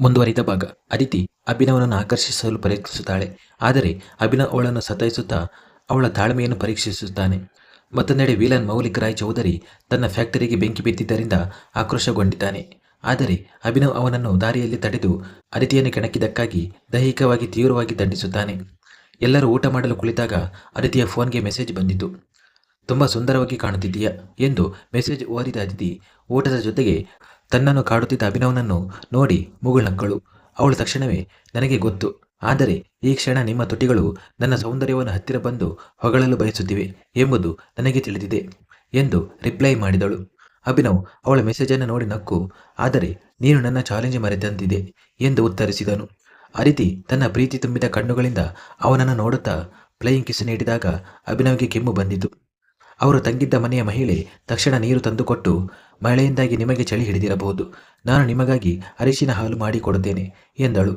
ಮುಂದುವರಿದ ಭಾಗ. ಅದಿತಿ ಅಭಿನವನನ್ನು ಆಕರ್ಷಿಸಲು ಪ್ರಯತ್ನಿಸುತ್ತಾಳೆ. ಆದರೆ ಅಭಿನವ್ ಅವಳನ್ನು ಸತಾಯಿಸುತ್ತಾ ಅವಳ ತಾಳ್ಮೆಯನ್ನು ಪರೀಕ್ಷಿಸುತ್ತಾನೆ. ಮತ್ತೊಂದೆಡೆ ವೀಲನ್ ಮೌಲಿಕ್ ರಾಯ್ ಚೌಧರಿ ತನ್ನ ಫ್ಯಾಕ್ಟರಿಗೆ ಬೆಂಕಿ ಬಿದ್ದಿದ್ದರಿಂದ ಆಕ್ರೋಶಗೊಂಡಿದ್ದಾನೆ. ಆದರೆ ಅಭಿನವ್ ಅವನನ್ನು ದಾರಿಯಲ್ಲಿ ತಡೆದು ಅದಿತಿಯನ್ನು ಕೆಣಕಿದ್ದಕ್ಕಾಗಿ ದೈಹಿಕವಾಗಿ ತೀವ್ರವಾಗಿ ದಂಡಿಸುತ್ತಾನೆ. ಎಲ್ಲರೂ ಊಟ ಮಾಡಲು ಕುಳಿತಾಗ ಅದಿತಿಯ ಫೋನ್ಗೆ ಮೆಸೇಜ್ ಬಂದಿತು ತುಂಬ ಸುಂದರವಾಗಿ ಕಾಣುತ್ತಿದ್ದೀಯಾ? ಎಂದು ಮೆಸೇಜ್ ಓದಿದ ಅದಿತಿ ಊಟದ ಜೊತೆಗೆ ತನ್ನನ್ನು ಕಾಡುತ್ತಿದ್ದ ಅಭಿನವನನ್ನು ನೋಡಿ ಮುಗುಳ್ನಕ್ಕಳು ಅವಳು ತಕ್ಷಣವೇ, ನನಗೆ ಗೊತ್ತು. ಆದರೆ ಈ ಕ್ಷಣ ನಿಮ್ಮ ತುಟಿಗಳು ನನ್ನ ಸೌಂದರ್ಯವನ್ನು ಹತ್ತಿರ ಬಂದು ಹೊಗಳಲು ಬಯಸುತ್ತಿವೆ ಎಂಬುದು ನನಗೆ ತಿಳಿದಿದೆ ಎಂದು ರಿಪ್ಲೈ ಮಾಡಿದಳು. ಅಭಿನವ್ ಅವಳ ಮೆಸೇಜನ್ನು ನೋಡಿ ನಕ್ಕು, ಆದರೆ ನೀನು ನನ್ನ ಚಾಲೆಂಜ್ ಮರೆತಂತಿದೆ ಎಂದು ಉತ್ತರಿಸಿದನು. ಅರಿತಿ ತನ್ನ ಪ್ರೀತಿ ತುಂಬಿದ ಕಣ್ಣುಗಳಿಂದ ಅವನನ್ನು ನೋಡುತ್ತಾ ಪ್ಲೇಯಿಂಗ್ ಕಿಸ್ ನೀಡಿದಾಗ ಅಭಿನವ್ಗೆ ಕೆಮ್ಮು ಬಂದಿತು. ಅವರು ತಂಗಿದ್ದ ಮನೆಯ ಮಹಿಳೆ ತಕ್ಷಣ ನೀರು ತಂದುಕೊಟ್ಟು ಮಳೆಯಿಂದಾಗಿ ನಿಮಗೆ ಚಳಿ ಹಿಡಿದಿರಬಹುದು. ನಾನು ನಿಮಗಾಗಿ ಅರಿಶಿನ ಹಾಲು ಮಾಡಿಕೊಡುತ್ತೇನೆ ಎಂದಳು.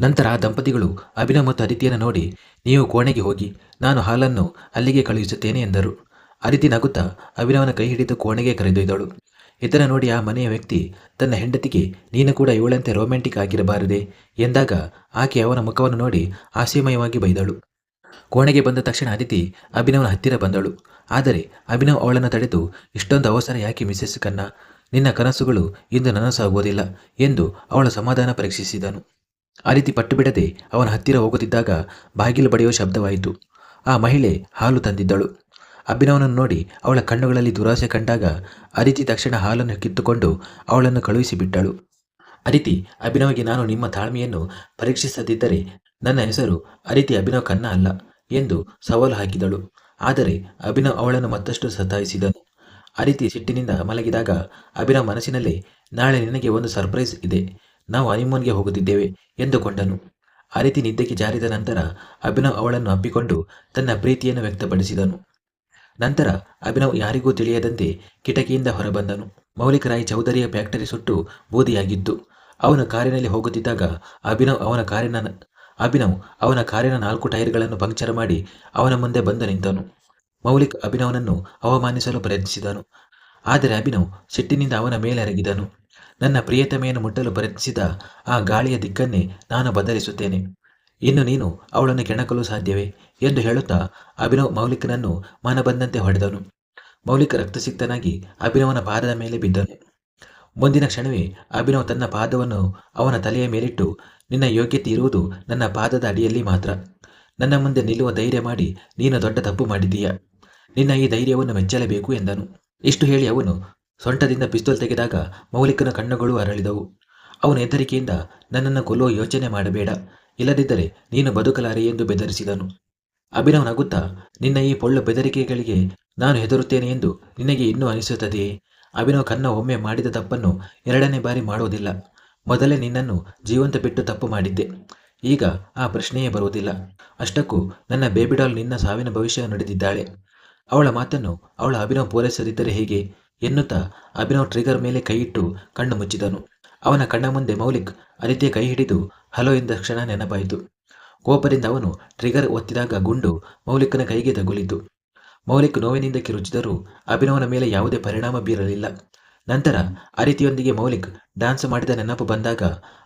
ನಂತರ ಆ ದಂಪತಿಗಳು ಅಭಿನವ್ ಮತ್ತು ಅದಿತಿಯನ್ನು ನೋಡಿ, ನೀವು ಕೋಣೆಗೆ ಹೋಗಿ, ನಾನು ಹಾಲನ್ನು ಅಲ್ಲಿಗೆ ಕಳುಹಿಸುತ್ತೇನೆ ಎಂದರು. ಅದಿತಿ ನಗುತ್ತಾ ಅಭಿನವನ ಕೈ ಹಿಡಿದು ಕೋಣೆಗೆ ಕರೆದೊಯ್ದಳು. ಇದನ್ನು ನೋಡಿ ಆ ಮನೆಯ ವ್ಯಕ್ತಿ, ತನ್ನ ಹೆಂಡತಿಗೆ, ನೀನು ಕೂಡ ಇವಳಂತೆ ರೊಮ್ಯಾಂಟಿಕ್ ಆಗಿರಬಾರದೆ ಎಂದಾಗ ಆಕೆ ಅವನ ಮುಖವನ್ನು ನೋಡಿ ಆಸೀಮಯವಾಗಿ ಬೈದಳು. ಕೋಣೆಗೆ ಬಂದ ತಕ್ಷಣ ಅದಿತಿ ಅಭಿನವನ ಹತ್ತಿರ ಬಂದಳು. ಆದರೆ ಅಭಿನವ್ ಅವಳನ್ನು ತಡೆದು ಇಷ್ಟೊಂದು ಅವಸರ ಯಾಕೆ ಮಿಸೆಸ್ ಕನ್ನ? ನಿನ್ನ ಕನಸುಗಳು ಇಂದು ನನಸಾಗುವುದಿಲ್ಲ ಎಂದು ಅವಳ ಸಮಾಧಾನ ಪರೀಕ್ಷಿಸಿದನು. ಅದಿತಿ ಪಟ್ಟು ಬಿಡದೆ ಅವನ ಹತ್ತಿರ ಹೋಗುತ್ತಿದ್ದಾಗ ಬಾಗಿಲು ಬಡಿಯುವ ಶಬ್ದವಾಯಿತು. ಆ ಮಹಿಳೆ ಹಾಲು ತಂದಿದ್ದಳು. ಅಭಿನವನನ್ನು ನೋಡಿ ಅವಳ ಕಣ್ಣುಗಳಲ್ಲಿ ದುರಾಸೆ ಕಂಡಾಗ ಅದಿತಿ ತಕ್ಷಣ ಹಾಲನ್ನು ಕಿತ್ತುಕೊಂಡು ಅವಳನ್ನು ಕಳುಹಿಸಿಬಿಟ್ಟಳು ಅದಿತಿ ಅಭಿನವ್ಗೆ ನಾನು ನಿಮ್ಮ ತಾಳ್ಮೆಯನ್ನು ಪರೀಕ್ಷಿಸದಿದ್ದರೆ ನನ್ನ ಹೆಸರು ಅದಿತಿ ಅಭಿನವ್ ಕನ್ನ ಅಲ್ಲ. ಎಂದು ಸವಾಲು ಹಾಕಿದಳು. ಆದರೆ ಅಭಿನವ್ ಅವಳನ್ನು ಮತ್ತಷ್ಟು ಸತಾಯಿಸಿದನು. ರೀತಿ ಸಿಟ್ಟಿನಿಂದ ಮಲಗಿದಾಗ ಅಭಿನವ್ ಮನಸ್ಸಿನಲ್ಲಿ, ನಾಳೆ ನಿನಗೆ ಒಂದು ಸರ್ಪ್ರೈಸ್ ಇದೆ. ನಾವು ಹನಿಮೂನ್ಗೆ ಹೋಗುತ್ತಿದ್ದೇವೆ ಎಂದುಕೊಂಡನು. ರೀತಿ ನಿದ್ದೆಗೆ ಜಾರಿದ ನಂತರ ಅಭಿನವ್ ಅವಳನ್ನು ಅಪ್ಪಿಕೊಂಡು ತನ್ನ ಪ್ರೀತಿಯನ್ನು ವ್ಯಕ್ತಪಡಿಸಿದನು. ನಂತರ ಅಭಿನವ್ ಯಾರಿಗೂ ತಿಳಿಯದಂತೆ ಕಿಟಕಿಯಿಂದ ಹೊರಬಂದನು. ಮೌಲಿಕ ರಾಯ್ ಚೌಧರಿಯ ಫ್ಯಾಕ್ಟರಿ ಸುಟ್ಟು ಬೂದಿಯಾಗಿದ್ದು, ಅವನು ಕಾರಿನಲ್ಲಿ ಹೋಗುತ್ತಿದ್ದಾಗ ಅಭಿನವ್ ಅವನ ಕಾರಿನ ಅಭಿನವ್ ಅವನ ಕಾರಿನ ನಾಲ್ಕು ಟೈರ್ಗಳನ್ನು ಪಂಕ್ಚರ್ ಮಾಡಿ ಅವನ ಮುಂದೆ ಬಂದು ನಿಂತನು. ಮೌಲಿಕ್ ಅಭಿನವನನ್ನು ಅವಮಾನಿಸಲು ಪ್ರಯತ್ನಿಸಿದನು. ಆದರೆ ಅಭಿನವ್ ಸಿಟ್ಟಿನಿಂದ ಅವನ ಮೇಲೆ ಎರಗಿದನು ನನ್ನ ಪ್ರಿಯತಮೆಯನ್ನು ಮುಟ್ಟಲು ಪ್ರಯತ್ನಿಸಿದ ಆ ಗಾಳಿಯ ದಿಕ್ಕನ್ನೇ ನಾನು ಬದಲಿಸುತ್ತೇನೆ. ಇನ್ನು ನೀನು ಅವಳನ್ನು ಕೆಣಕಲು ಸಾಧ್ಯವೇ? ಎಂದು ಹೇಳುತ್ತಾ ಅಭಿನವ್ ಮೌಲಿಕನನ್ನು ಮನ ಬಂದಂತೆ ಹೊಡೆದನು. ಮೌಲಿಕ ರಕ್ತಸಿಕ್ತನಾಗಿ ಅಭಿನವನ ಪಾದದ ಮೇಲೆ ಬಿದ್ದನು. ಮುಂದಿನ ಕ್ಷಣವೇ ಅಭಿನವ್ ತನ್ನ ಪಾದವನ್ನು ಅವನ ತಲೆಯ ಮೇಲಿಟ್ಟು ನಿನ್ನ ಯೋಗ್ಯತೆ ಇರುವುದು ನನ್ನ ಪಾದದ ಅಡಿಯಲ್ಲಿ ಮಾತ್ರ. ನನ್ನ ಮುಂದೆ ನಿಲ್ಲುವ ಧೈರ್ಯ ಮಾಡಿ ನೀನು ದೊಡ್ಡ ತಪ್ಪು ಮಾಡಿದ್ದೀಯ. ನಿನ್ನ ಈ ಧೈರ್ಯವನ್ನು ಮೆಚ್ಚಲೇಬೇಕು ಎಂದನು. ಇಷ್ಟು ಹೇಳಿ ಅವನು ಸೊಂಟದಿಂದ ಪಿಸ್ತೂಲ್ ತೆಗೆದಾಗ ಮೌಲಿಕನ ಕಣ್ಣುಗಳು ಅರಳಿದವು. ಅವನ ಹೆದರಿಕೆಯಿಂದ ನನ್ನನ್ನು ಕೊಲ್ಲುವ ಯೋಚನೆ ಮಾಡಬೇಡ. ಇಲ್ಲದಿದ್ದರೆ ನೀನು ಬದುಕಲಾರೆ ಎಂದು ಬೆದರಿಸಿದನು. ಅಭಿನವ್ ನಗುತ್ತಾ, ನಿನ್ನ ಈ ಪೊಳ್ಳು ಬೆದರಿಕೆಗಳಿಗೆ ನಾನು ಹೆದರುತ್ತೇನೆ ಎಂದು ನಿನಗೆ ಇನ್ನೂ ಅನಿಸುತ್ತದೆಯೇ? ಅಭಿನವ್ ಕನ್ನ ಒಮ್ಮೆ ಮಾಡಿದ ತಪ್ಪನ್ನು ಎರಡನೇ ಬಾರಿ ಮಾಡುವುದಿಲ್ಲ ಮೊದಲೇ ನಿನ್ನನ್ನು ಜೀವಂತ ಬಿಟ್ಟು ತಪ್ಪು ಮಾಡಿದ್ದೆ. ಈಗ ಆ ಪ್ರಶ್ನೆಯೇ ಬರುವುದಿಲ್ಲ. ಅಷ್ಟಕ್ಕೂ ನನ್ನ ಬೇಬಿಡಾಲ್ ನಿನ್ನ ಸಾವಿನ ಭವಿಷ್ಯ ನಡೆದಿದ್ದಾಳೆ. ಅವಳ ಮಾತನ್ನು ಅವಳ ಅಭಿನವ್ ಪೂರೈಸದಿದ್ದರೆ ಹೇಗೆ ಎನ್ನುತ್ತಾ ಅಭಿನವ್ ಟ್ರಿಗರ್ ಮೇಲೆ ಕೈಯಿಟ್ಟು ಕಣ್ಣು ಮುಚ್ಚಿದನು. ಅವನ ಕಣ್ಣ ಮುಂದೆ ಮೌಲಿಕ್ ಅರಿತೆ ಕೈ ಹಿಡಿದು ಹಲೋ ಎಂದ ಕ್ಷಣ ನೆನಪಾಯಿತು. ಕೋಪದಿಂದ ಅವನು ಟ್ರಿಗರ್ ಒತ್ತಿದಾಗ ಗುಂಡು ಮೌಲಿಕನ ಕೈಗೆ ತಗುಲಿತು. ಮೌಲಿಕ್ ನೋವಿನಿಂದ ಕಿರುಚಿದರೂ ಅಭಿನವನ ಮೇಲೆ ಯಾವುದೇ ಪರಿಣಾಮ ಬೀರಲಿಲ್ಲ. ನಂತರ ಅರಿತಿಯೊಂದಿಗೆ ಮೌಲಿಕ್ ಡಾನ್ಸ್ ಮಾಡಿದ ನೆನಪು ಬಂದಾಗ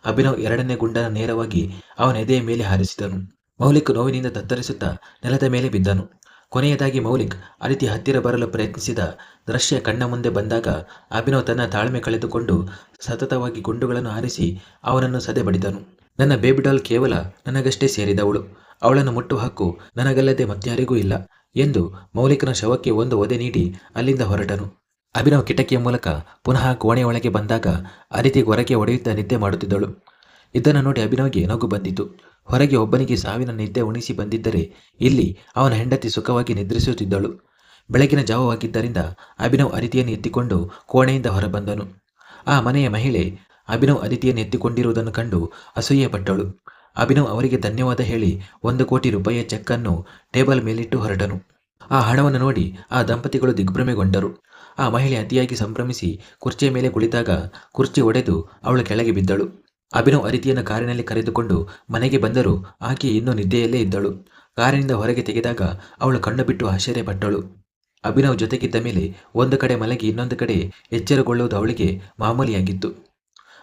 ಅಭಿನವ್ ಎರಡನೇ ಗುಂಡನ ನೇರವಾಗಿ ಅವನ ಎದೆಯ ಮೇಲೆ ಹಾರಿಸಿದನು. ಮೌಲಿಕ್ ನೋವಿನಿಂದ ತತ್ತರಿಸುತ್ತಾ ನೆಲದ ಮೇಲೆ ಬಿದ್ದನು. ಕೊನೆಯದಾಗಿ ಮೌಲಿಕ್ ಅರಿತಿ ಹತ್ತಿರ ಬರಲು ಪ್ರಯತ್ನಿಸಿದ ದೃಶ್ಯ ಕಣ್ಣ ಮುಂದೆ ಬಂದಾಗ ಅಭಿನವ್ ತನ್ನ ತಾಳ್ಮೆ ಕಳೆದುಕೊಂಡು ಸತತವಾಗಿ ಗುಂಡುಗಳನ್ನು ಹಾರಿಸಿ ಅವನನ್ನು ಸದೆ ಬಡಿದನು. ನನ್ನ ಬೇಬಿಡಾಲ್ ಕೇವಲ ನನಗಷ್ಟೇ ಸೇರಿದವಳು. ಅವಳನ್ನು ಮುಟ್ಟು ಹಕ್ಕು ನನಗಲ್ಲದೆ ಮತ್ಯಾರಿಗೂ ಇಲ್ಲ ಎಂದು ಮೌಲಿಕನ ಶವಕ್ಕೆ ಒಂದು ಒದೆ ನೀಡಿ ಅಲ್ಲಿಂದ ಹೊರಟನು. ಅಭಿನವ್ ಕಿಟಕಿಯ ಮೂಲಕ ಪುನಃ ಕೋಣೆಯೊಳಗೆ ಬಂದಾಗ ಅದಿತಿ ಹೊರಗೆ ಒಡೆಯುತ್ತಾ ನಿದ್ದೆ ಮಾಡುತ್ತಿದ್ದಳು. ಇದನ್ನು ನೋಡಿ ಅಭಿನವ್ಗೆ ನಗು ಬಂದಿತು ಹೊರಗೆ ಒಬ್ಬನಿಗೆ ಸಾವಿನ ನಿದ್ದೆ ಉಣಿಸಿ ಬಂದಿದ್ದರೆ ಇಲ್ಲಿ ಅವನ ಹೆಂಡತಿ ಸುಖವಾಗಿ ನಿದ್ರಿಸುತ್ತಿದ್ದಳು. ಬೆಳಗಿನ ಜಾವವಾಗಿದ್ದರಿಂದ ಅಭಿನವ್ ಅದಿತಿಯನ್ನು ಎತ್ತಿಕೊಂಡು ಕೋಣೆಯಿಂದ ಹೊರಬಂದನು. ಆ ಮನೆಯ ಮಹಿಳೆ ಅಭಿನವ್ ಅದಿತಿಯನ್ನು ಎತ್ತಿಕೊಂಡಿರುವುದನ್ನು ಕಂಡು ಅಸೂಯೆಪಟ್ಟಳು. ಅಭಿನವ್ ಅವರಿಗೆ ಧನ್ಯವಾದ ಹೇಳಿ ಒಂದು ಕೋಟಿ ರೂಪಾಯಿಯ ಚೆಕ್ ಅನ್ನು ಟೇಬಲ್ ಮೇಲಿಟ್ಟು ಹೊರಟನು. ಆ ಹಣವನ್ನು ನೋಡಿ ಆ ದಂಪತಿಗಳು ದಿಗ್ಭ್ರಮೆಗೊಂಡರು. ಆ ಮಹಿಳೆ ಅತಿಯಾಗಿ ಸಂಭ್ರಮಿಸಿ ಕುರ್ಚಿಯ ಮೇಲೆ ಕುಳಿತಾಗ ಕುರ್ಚಿ ಒಡೆದು ಅವಳು ಕೆಳಗೆ ಬಿದ್ದಳು. ಅಭಿನವ್ ಅರಿತಿಯನ್ನು ಕಾರಿನಲ್ಲಿ ಕರೆದುಕೊಂಡು ಮನೆಗೆ ಬಂದರೂ ಆಕೆ ಇನ್ನೂ ನಿದ್ದೆಯಲ್ಲೇ ಇದ್ದಳು. ಕಾರಿನಿಂದ ಹೊರಗೆ ತೆಗೆದಾಗ ಅವಳು ಕಣ್ಣು ಬಿಟ್ಟು ಆಶ್ಚರ್ಯಪಟ್ಟಳು. ಅಭಿನವ್ ಜೊತೆಗಿದ್ದ ಮೇಲೆ ಒಂದು ಕಡೆ ಮಲಗಿ ಇನ್ನೊಂದು ಕಡೆ ಎಚ್ಚರಗೊಳ್ಳುವುದು ಅವಳಿಗೆ ಮಾಮೂಲಿಯಾಗಿತ್ತು.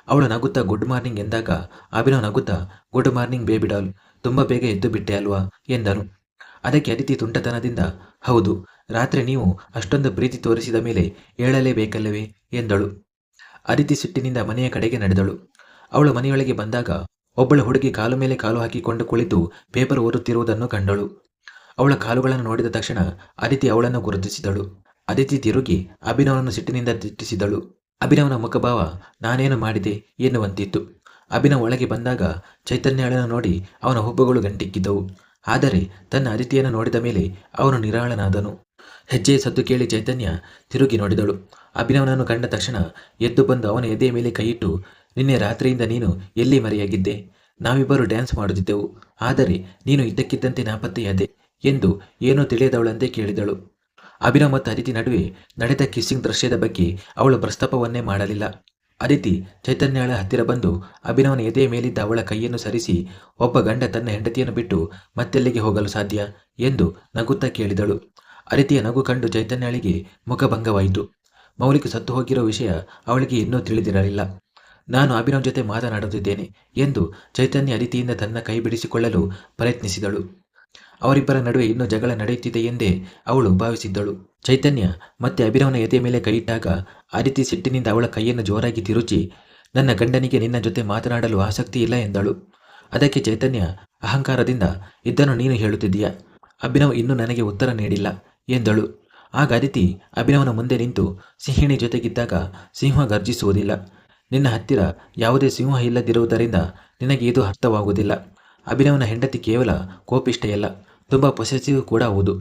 ಅವಳು ನಗುತ್ತಾ ಗುಡ್ ಮಾರ್ನಿಂಗ್ ಎಂದಾಗ ಅಭಿನವ್ ನಗುತ್ತಾ ಗುಡ್ ಮಾರ್ನಿಂಗ್ ಬೇಬಿಡಾಲ್, ತುಂಬ ಬೇಗ ಎದ್ದು ಬಿಟ್ಟೆ ಅಲ್ವಾ? ಎಂದನು. ಅದಕ್ಕೆ ಅದಿತಿ ತುಂಟತನದಿಂದ, ಹೌದು, ರಾತ್ರಿ ನೀವು ಅಷ್ಟೊಂದು ಪ್ರೀತಿ ತೋರಿಸಿದ ಮೇಲೆ ಏಳಲೇಬೇಕಲ್ಲವೇ? ಎಂದಳು. ಅದಿತಿ ಸಿಟ್ಟಿನಿಂದ ಮನೆಯ ಕಡೆಗೆ ನಡೆದಳು. ಅವಳು ಮನೆಯೊಳಗೆ ಬಂದಾಗ ಒಬ್ಬಳು ಹುಡುಗಿ ಕಾಲು ಮೇಲೆ ಕಾಲು ಹಾಕಿಕೊಂಡು ಕುಳಿತು ಪೇಪರ್ ಓದುತ್ತಿರುವುದನ್ನು ಕಂಡಳು. ಅವಳ ಕಾಲುಗಳನ್ನು ನೋಡಿದ ತಕ್ಷಣ ಅದಿತಿ ಅವಳನ್ನು ಗುರುತಿಸಿದಳು. ಅದಿತಿ ತಿರುಗಿ ಅಭಿನವನನ್ನು ಸಿಟ್ಟಿನಿಂದ ತಿಟ್ಟಿಸಿದಳು ಅಭಿನವನ ಮುಖಭಾವ ನಾನೇನು ಮಾಡಿದೆ? ಎನ್ನುವಂತಿತ್ತು. ಅಭಿನವ್ ಒಳಗೆ ಬಂದಾಗ ಚೈತನ್ಯಳನ್ನು ನೋಡಿ ಅವನ ಹುಬ್ಬುಗಳು ಗಂಟಿಕ್ಕಿದ್ದವು. ಆದರೆ ತನ್ನ ಅದಿತಿಯನ್ನು ನೋಡಿದ ಮೇಲೆ ಅವನು ನಿರಾಳನಾದನು. ಹೆಜ್ಜೆಯ ಸದ್ದು ಕೇಳಿ ಚೈತನ್ಯ ತಿರುಗಿ ನೋಡಿದಳು. ಅಭಿನವನನ್ನು ಕಂಡ ತಕ್ಷಣ ಎದ್ದು ಬಂದು ಅವನ ಎದೆಯ ಮೇಲೆ ಕೈಯಿಟ್ಟು, ನಿನ್ನೆ ರಾತ್ರಿಯಿಂದ ನೀನು ಎಲ್ಲಿ ಮರೆಯಾಗಿದ್ದೆ? ನಾವಿಬ್ಬರು ಡ್ಯಾನ್ಸ್ ಮಾಡುತ್ತಿದ್ದೆವು. ಆದರೆ ನೀನು ಇದ್ದಕ್ಕಿದ್ದಂತೆ ನಾಪತ್ತೆಯಾದೆ ಎಂದು ಏನೂ ತಿಳಿಯದವಳಂತೆ ಕೇಳಿದಳು. ಅಭಿನವ್ ಮತ್ತು ಅದಿತಿ ನಡುವೆ ನಡೆದ ಕಿಸ್ಸಿಂಗ್ ದೃಶ್ಯದ ಬಗ್ಗೆ ಅವಳು ಪ್ರಸ್ತಾಪವನ್ನೇ ಮಾಡಲಿಲ್ಲ. ಅದಿತಿ ಚೈತನ್ಯಳ ಹತ್ತಿರ ಬಂದು ಅಭಿನವನ ಎದೆಯ ಮೇಲಿದ್ದ ಅವಳ ಕೈಯನ್ನು ಸರಿಸಿ, ಒಬ್ಬ ಗಂಡ ತನ್ನ ಹೆಂಡತಿಯನ್ನು ಬಿಟ್ಟು ಮತ್ತೆಲ್ಲಿಗೆ ಹೋಗಲು ಸಾಧ್ಯ ಎಂದು ನಗುತ್ತಾ ಕೇಳಿದಳು. ಅದಿತಿಯ ನಗು ಕಂಡು ಚೈತನ್ಯಳಿಗೆ ಮುಖಭಂಗವಾಯಿತು ಮೌಲಿಕ ಸತ್ತು ಹೋಗಿರೋ ವಿಷಯ ಅವಳಿಗೆ ಇನ್ನೂ ತಿಳಿದಿರಲಿಲ್ಲ. ನಾನು ಅಭಿನವ್ ಜೊತೆ ಮಾತನಾಡುತ್ತಿದ್ದೇನೆ ಎಂದು ಚೈತನ್ಯ ಅದಿತಿಯಿಂದ ತನ್ನ ಕೈ ಬಿಡಿಸಿಕೊಳ್ಳಲು ಪ್ರಯತ್ನಿಸಿದಳು. ಅವರಿಬ್ಬರ ನಡುವೆ ಇನ್ನೂ ಜಗಳ ನಡೆಯುತ್ತಿದೆ ಎಂದೇ ಅವಳು ಭಾವಿಸಿದ್ದಳು. ಚೈತನ್ಯ ಮತ್ತೆ ಅಭಿನವನ ಎದೆ ಮೇಲೆ ಕೈಯಿಟ್ಟಾಗ ಅದಿತಿ ಸಿಟ್ಟಿನಿಂದ ಅವಳ ಕೈಯನ್ನು ಜೋರಾಗಿ ತಿರುಚಿ, ನನ್ನ ಗಂಡನಿಗೆ ನಿನ್ನ ಜೊತೆ ಮಾತನಾಡಲು ಆಸಕ್ತಿ ಇಲ್ಲ ಎಂದಳು. ಅದಕ್ಕೆ ಚೈತನ್ಯ, ಅಹಂಕಾರದಿಂದ ಇದನ್ನು ನೀನು ಹೇಳುತ್ತಿದ್ದೀಯ. ಅಭಿನವ್ ಇನ್ನೂ ನನಗೆ ಉತ್ತರ ನೀಡಿಲ್ಲ ಎಂದಳು. ಆಗ ಅದಿತಿ ಅಭಿನವನ ಮುಂದೆ ನಿಂತು ಸಿಂಹಿಣಿ ಜೊತೆಗಿದ್ದಾಗ ಸಿಂಹ ಗರ್ಜಿಸುವುದಿಲ್ಲ. ನಿನ್ನ ಹತ್ತಿರ ಯಾವುದೇ ಸಿಂಹ ಇಲ್ಲದಿರುವುದರಿಂದ ನಿನಗೆ ಇದು ಅರ್ಥವಾಗುವುದಿಲ್ಲ. ಅಭಿನವನ ಹೆಂಡತಿ ಕೇವಲ ಕೋಪಿಷ್ಟೆಯಲ್ಲ ತುಂಬ ಪೊಸೆಸಿವ್ ಕೂಡ ಹೌದು.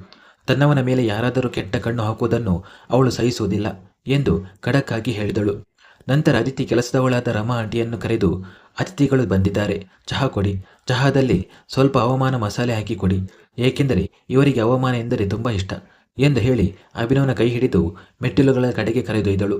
ತನ್ನವನ ಮೇಲೆ ಯಾರಾದರೂ ಕೆಟ್ಟ ಕಣ್ಣು ಹಾಕುವುದನ್ನು ಅವಳು ಸಹಿಸುವುದಿಲ್ಲ ಎಂದು ಖಡಕ್ಕಾಗಿ ಹೇಳಿದಳು. ನಂತರ ಅದಿತಿ ಕೆಲಸದವಳಾದ ರಮಾ ಆಂಟಿಯನ್ನು ಕರೆದು, ಅತಿಥಿಗಳು ಬಂದಿದ್ದಾರೆ. ಚಹಾ ಕೊಡಿ. ಚಹಾದಲ್ಲಿ ಸ್ವಲ್ಪ ಅವಮಾನ ಮಸಾಲೆ ಹಾಕಿ ಕೊಡಿ. ಏಕೆಂದರೆ ಇವರಿಗೆ ಅವಮಾನ ಎಂದರೆ ತುಂಬ ಇಷ್ಟ ಎಂದು ಹೇಳಿ ಅಭಿನವನ ಕೈ ಹಿಡಿದು ಮೆಟ್ಟಿಲುಗಳ ಕಡೆಗೆ ಕರೆದೊಯ್ದಳು.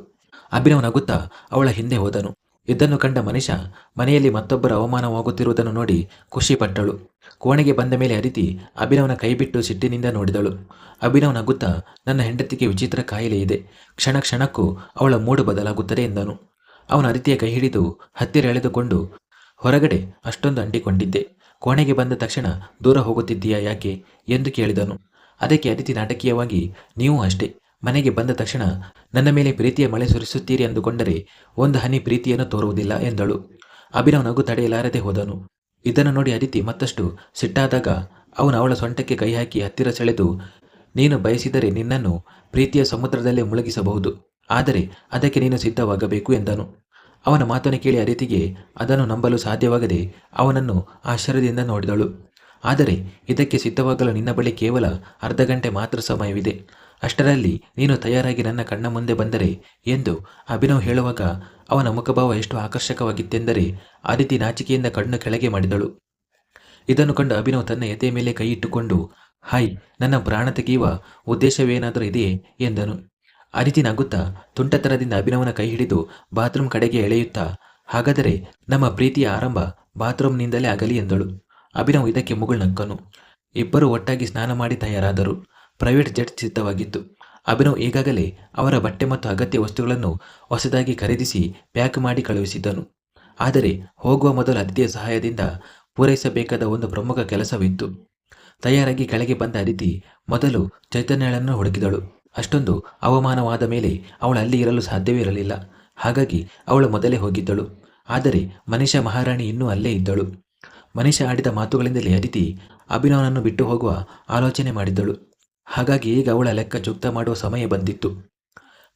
ಅಭಿನವ್ ನಗುತ್ತಾ ಅವಳ ಹಿಂದೆ ಹೋದನು. ಇದನ್ನು ಕಂಡ ಮನುಷ್ಯ ಮನೆಯಲ್ಲಿ ಮತ್ತೊಬ್ಬರ ಅವಮಾನವಾಗುತ್ತಿರುವುದನ್ನು ನೋಡಿ ಖುಷಿಪಟ್ಟಳು. ಕೋಣೆಗೆ ಬಂದ ಮೇಲೆ ಅರಿತಿ ಅಭಿನವನ ಕೈಬಿಟ್ಟು ಸಿಟ್ಟಿನಿಂದ ನೋಡಿದಳು. ಅಭಿನವ್ ನಗುತ್ತಾ, ನನ್ನ ಹೆಂಡತಿಗೆ ವಿಚಿತ್ರ ಕಾಯಿಲೆ ಇದೆ. ಕ್ಷಣ ಕ್ಷಣಕ್ಕೂ ಅವಳ ಮೂಡು ಬದಲಾಗುತ್ತದೆ ಎಂದನು. ಅವನ ಅರಿತಿಯ ಕೈ ಹಿಡಿದು ಹತ್ತಿರ ಎಳೆದುಕೊಂಡು, ಹೊರಗಡೆ ಅಷ್ಟೊಂದು ಅಂಟಿಕೊಂಡಿದ್ದೆ. ಕೋಣೆಗೆ ಬಂದ ತಕ್ಷಣ ದೂರ ಹೋಗುತ್ತಿದ್ದೀಯಾ ಯಾಕೆ? ಎಂದು ಕೇಳಿದನು. ಅದಕ್ಕೆ ಅದಿತಿ ನಾಟಕೀಯವಾಗಿ, ನೀವು ಅಷ್ಟೇ. ಮನೆಗೆ ಬಂದ ತಕ್ಷಣ ನನ್ನ ಮೇಲೆ ಪ್ರೀತಿಯ ಮಳೆ ಸುರಿಸುತ್ತೀರಿ ಅಂದುಕೊಂಡರೆ ಒಂದು ಹನಿ ಪ್ರೀತಿಯನ್ನು ತೋರುವುದಿಲ್ಲ ಎಂದಳು. ಅಭಿನವ್ ನಗು ತಡೆಯಲಾರದೆ ಹೋದನು. ಇದನ್ನು ನೋಡಿ ಅದಿತಿ ಮತ್ತಷ್ಟು ಸಿಟ್ಟಾದಾಗ ಅವನು ಅವಳ ಸೊಂಟಕ್ಕೆ ಕೈ ಹಾಕಿ ಹತ್ತಿರ ಸೆಳೆದು, ನೀನು ಬಯಸಿದರೆ ನಿನ್ನನ್ನು ಪ್ರೀತಿಯ ಸಮುದ್ರದಲ್ಲೇ ಮುಳುಗಿಸಬಹುದು, ಆದರೆ ಅದಕ್ಕೆ ನೀನು ಸಿದ್ಧವಾಗಬೇಕು ಎಂದನು. ಅವನ ಮಾತನ್ನು ಕೇಳಿ ಅದಿತಿಗೆ ಅದನ್ನು ನಂಬಲು ಸಾಧ್ಯವಾಗದೆ ಅವನನ್ನು ಆಶ್ಚರ್ಯದಿಂದ ನೋಡಿದಳು. ಆದರೆ ಇದಕ್ಕೆ ಸಿದ್ಧವಾಗಲು ನಿನ್ನ ಬಳಿ ಕೇವಲ ಅರ್ಧ ಗಂಟೆ ಮಾತ್ರ ಸಮಯವಿದೆ. ಅಷ್ಟರಲ್ಲಿ ನೀನು ತಯಾರಾಗಿ ನನ್ನ ಕಣ್ಣ ಮುಂದೆ ಬಂದರೆ ಎಂದು ಅಭಿನವ್ ಹೇಳುವಾಗ ಅವನ ಮುಖಭಾವ ಎಷ್ಟು ಆಕರ್ಷಕವಾಗಿತ್ತೆಂದರೆ ಆದಿತಿ ನಾಚಿಕೆಯಿಂದ ಕಣ್ಣು ಕೆಳಗೆ ಮಾಡಿದಳು. ಇದನ್ನು ಕಂಡು ಅಭಿನವ್ ತನ್ನ ಎದೆ ಮೇಲೆ ಕೈ ಇಟ್ಟುಕೊಂಡು, ಹಾಯ್, ನನ್ನ ಪ್ರಾಣ ತೆಗೆಯುವ ಉದ್ದೇಶವೇನಾದರೂ ಇದೆಯೇ? ಎಂದನು. ಅದಿತಿ ನಗುತ್ತಾ ತುಂಟತನದಿಂದ ಅಭಿನವನ ಕೈ ಹಿಡಿದು ಬಾತ್ರೂಮ್ ಕಡೆಗೆ ಎಳೆಯುತ್ತಾ, ಹಾಗಾದರೆ ನಮ್ಮ ಪ್ರೀತಿಯ ಆರಂಭ ಬಾತ್ರೂಮ್ನಿಂದಲೇ ಆಗಲಿ ಎಂದಳು. ಅಭಿನವ್ ಇದಕ್ಕೆ ಮುಗುಳ್ನಕ್ಕನು. ಇಬ್ಬರು ಒಟ್ಟಾಗಿ ಸ್ನಾನ ಮಾಡಿ ತಯಾರಾದರು. ಪ್ರೈವೇಟ್ ಜೆಟ್ ಸಿದ್ಧವಾಗಿತ್ತು. ಅಭಿನವ್ ಈಗಾಗಲೇ ಅವರ ಬಟ್ಟೆ ಮತ್ತು ಅಗತ್ಯ ವಸ್ತುಗಳನ್ನು ಹೊಸದಾಗಿ ಖರೀದಿಸಿ ಪ್ಯಾಕ್ ಮಾಡಿ ಕಳುಹಿಸಿದ್ದನು. ಆದರೆ ಹೋಗುವ ಮೊದಲು ಅತಿಥಿಯ ಸಹಾಯದಿಂದ ಪೂರೈಸಬೇಕಾದ ಒಂದು ಪ್ರಮುಖ ಕೆಲಸವಿತ್ತು. ತಯಾರಾಗಿ ಕೆಳಗೆ ಬಂದ ಅದಿತಿ ಮೊದಲು ಚೈತನ್ಯಳನ್ನು ಹುಡುಕಿದಳು. ಅಷ್ಟೊಂದು ಅವಮಾನವಾದ ಮೇಲೆ ಅವಳು ಅಲ್ಲಿ ಇರಲು ಸಾಧ್ಯವೇ ಇರಲಿಲ್ಲ. ಹಾಗಾಗಿ ಅವಳು ಮೊದಲೇ ಹೋಗಿದ್ದಳು. ಆದರೆ ಮನೀಷಾ ಮಹಾರಾಣಿ ಇನ್ನೂ ಅಲ್ಲೇ ಇದ್ದಳು. ಮನೀಷಾ ಆಡಿದ ಮಾತುಗಳಿಂದಲೇ ಅದಿತಿ ಅಭಿನವನನ್ನು ಬಿಟ್ಟು ಹೋಗುವ ಆಲೋಚನೆ ಮಾಡಿದ್ದಳು. ಹಾಗಾಗಿ ಈಗ ಅವಳ ಲೆಕ್ಕ ಚುಕ್ತ ಮಾಡುವ ಸಮಯ ಬಂದಿತ್ತು.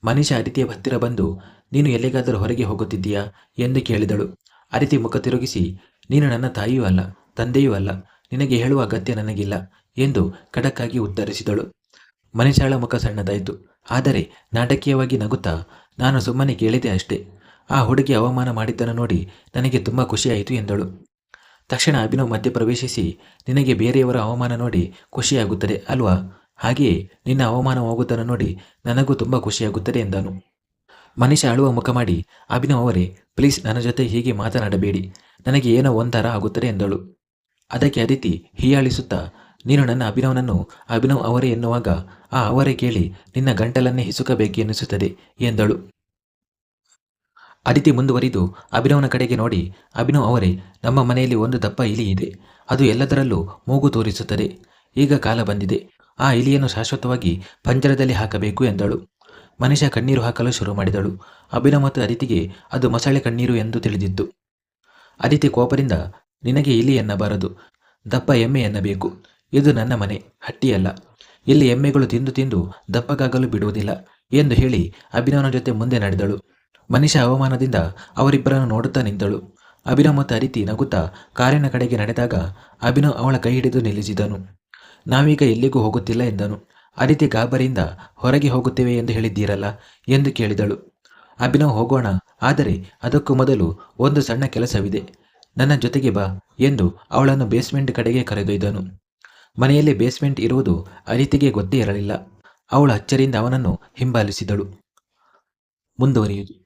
ಮನೀಷ ಅದಿತಿಯ ಹತ್ತಿರ ಬಂದು, ನೀನು ಎಲ್ಲಿಗಾದರೂ ಹೊರಗೆ ಹೋಗುತ್ತಿದ್ದೀಯಾ? ಎಂದು ಕೇಳಿದಳು. ಅದಿತಿ ಮುಖ ತಿರುಗಿಸಿ, ನೀನು ನನ್ನ ತಾಯಿಯೂ ಅಲ್ಲ, ತಂದೆಯೂ ಅಲ್ಲ, ನಿನಗೆ ಹೇಳುವ ಅಗತ್ಯ ನನಗಿಲ್ಲ, ಎಂದು ಖಡಕ್ಕಾಗಿ ಉತ್ತರಿಸಿದಳು. ಮನೀಷಾಳ ಮುಖ ಸಣ್ಣದಾಯಿತು. ಆದರೆ ನಾಟಕೀಯವಾಗಿ ನಗುತ್ತಾ, ನಾನು ಸುಮ್ಮನೆ ಕೇಳಿದೆ ಅಷ್ಟೇ. ಆ ಹುಡುಗಿ ಅವಮಾನ ಮಾಡಿದ್ದನ್ನು ನೋಡಿ ನನಗೆ ತುಂಬ ಖುಷಿಯಾಯಿತು ಎಂದಳು. ತಕ್ಷಣ ಅಭಿನವ್ ಮಧ್ಯಪ್ರವೇಶಿಸಿ ನಿನಗೆ ಬೇರೆಯವರ ಅವಮಾನ ನೋಡಿ ಖುಷಿಯಾಗುತ್ತದೆ, ಅಲ್ವಾ? ಹಾಗೆಯೇ ನಿನ್ನ ಅವಮಾನವಾಗುವುದನ್ನು ನೋಡಿ ನನಗೂ ತುಂಬ ಖುಷಿಯಾಗುತ್ತದೆ ಎಂದನು. ಮನುಷ್ಯ ಅಳುವ ಮುಖ ಮಾಡಿ, ಅಭಿನವ್ ಅವರೇ ಪ್ಲೀಸ್ ನನ್ನ ಜೊತೆ ಹೀಗೆ ಮಾತನಾಡಬೇಡಿ, ನನಗೆ ಏನೋ ಒಂಥರ ಆಗುತ್ತದೆ ಎಂದಳು. ಅದಕ್ಕೆ ಅದಿತಿ ಹೀಯಾಳಿಸುತ್ತಾ, ನೀನು ನನ್ನ ಅಭಿನವನನ್ನು, ಅಭಿನವ್ ಅವರೇ ಎನ್ನುವಾಗ ಆ ಅವರೇ ಕೇಳಿ ನಿನ್ನ ಗಂಟಲನ್ನೇ ಹಿಸುಕಬೇಕೆನ್ನಿಸುತ್ತದೆ ಎಂದಳು. ಅದಿತಿ ಮುಂದುವರಿದು ಅಭಿನವನ ಕಡೆಗೆ ನೋಡಿ, ಅಭಿನವ್ ಅವರೇ, ನಮ್ಮ ಮನೆಯಲ್ಲಿ ಒಂದು ದಪ್ಪ ಇಲಿ ಇದೆ, ಅದು ಎಲ್ಲದರಲ್ಲೂ ಮೂಗು ತೋರಿಸುತ್ತದೆ. ಈಗ ಕಾಲ ಬಂದಿದೆ. ಆ ಇಲಿಯನ್ನು ಶಾಶ್ವತವಾಗಿ ಪಂಜರದಲ್ಲಿ ಹಾಕಬೇಕು ಎಂದಳು. ಮನುಷ್ಯ ಕಣ್ಣೀರು ಹಾಕಲು ಶುರು ಮಾಡಿದಳು. ಅಭಿನ ಮತ್ತು ಅದಿತಿಗೆ ಅದು ಮೊಸಳೆ ಕಣ್ಣೀರು ಎಂದು ತಿಳಿದಿತ್ತು. ಅದಿತಿ ಕೋಪದಿಂದ, ನಿನಗೆ ಇಲಿ ಎನ್ನಬಾರದು. ದಪ್ಪ ಎಮ್ಮೆ ಎನ್ನಬೇಕು. ಇದು ನನ್ನ ಮನೆ, ಹಟ್ಟಿಯಲ್ಲ. ಇಲ್ಲಿ ಎಮ್ಮೆಗಳು ತಿಂದು ತಿಂದು ದಪ್ಪಗಾಗಲು ಬಿಡುವುದಿಲ್ಲ ಎಂದು ಹೇಳಿ ಅಭಿನವನ ಜೊತೆ ಮುಂದೆ ನಡೆದಳು. ಮನುಷ್ಯ ಅವಮಾನದಿಂದ ಅವರಿಬ್ಬರನ್ನು ನೋಡುತ್ತಾ ನಿಂತಳು. ಅಭಿನವ್ ಮತ್ತು ಅದಿತಿ ನಗುತ್ತಾ ಕಾರಿನ ಕಡೆಗೆ ನಡೆದಾಗ ಅಭಿನವ್ ಅವಳ ಕೈ ಹಿಡಿದು ನಿಲ್ಲಿಸಿದನು. ನಾವೀಗ ಎಲ್ಲಿಗೂ ಹೋಗುತ್ತಿಲ್ಲ ಎಂದನು. ಅದಿತಿ ಗಾಬರಿಯಿಂದ ಹೊರಗೆ ಹೋಗುತ್ತೇವೆ ಎಂದು ಹೇಳಿದ್ದೀರಲ್ಲ ಎಂದು ಕೇಳಿದಳು. ಅಭಿನವ್ ಹೋಗೋಣ, ಆದರೆ ಅದಕ್ಕೂ ಮೊದಲು ಒಂದು ಸಣ್ಣ ಕೆಲಸವಿದೆ. ನನ್ನ ಜೊತೆಗೆ ಬಾ ಎಂದು ಅವಳನ್ನು ಬೇಸ್ಮೆಂಟ್ ಕಡೆಗೆ ಕರೆದೊಯ್ದನು. ಮನೆಯಲ್ಲಿ ಬೇಸ್ಮೆಂಟ್ ಇರುವುದು ಅದಿತಿಗೆ ಗೊತ್ತೇ ಇರಲಿಲ್ಲ. ಅವಳ ಅಚ್ಚರಿಯಿಂದ ಅವನನ್ನು ಹಿಂಬಾಲಿಸಿದಳು. ಮುಂದುವರಿಯುವುದು.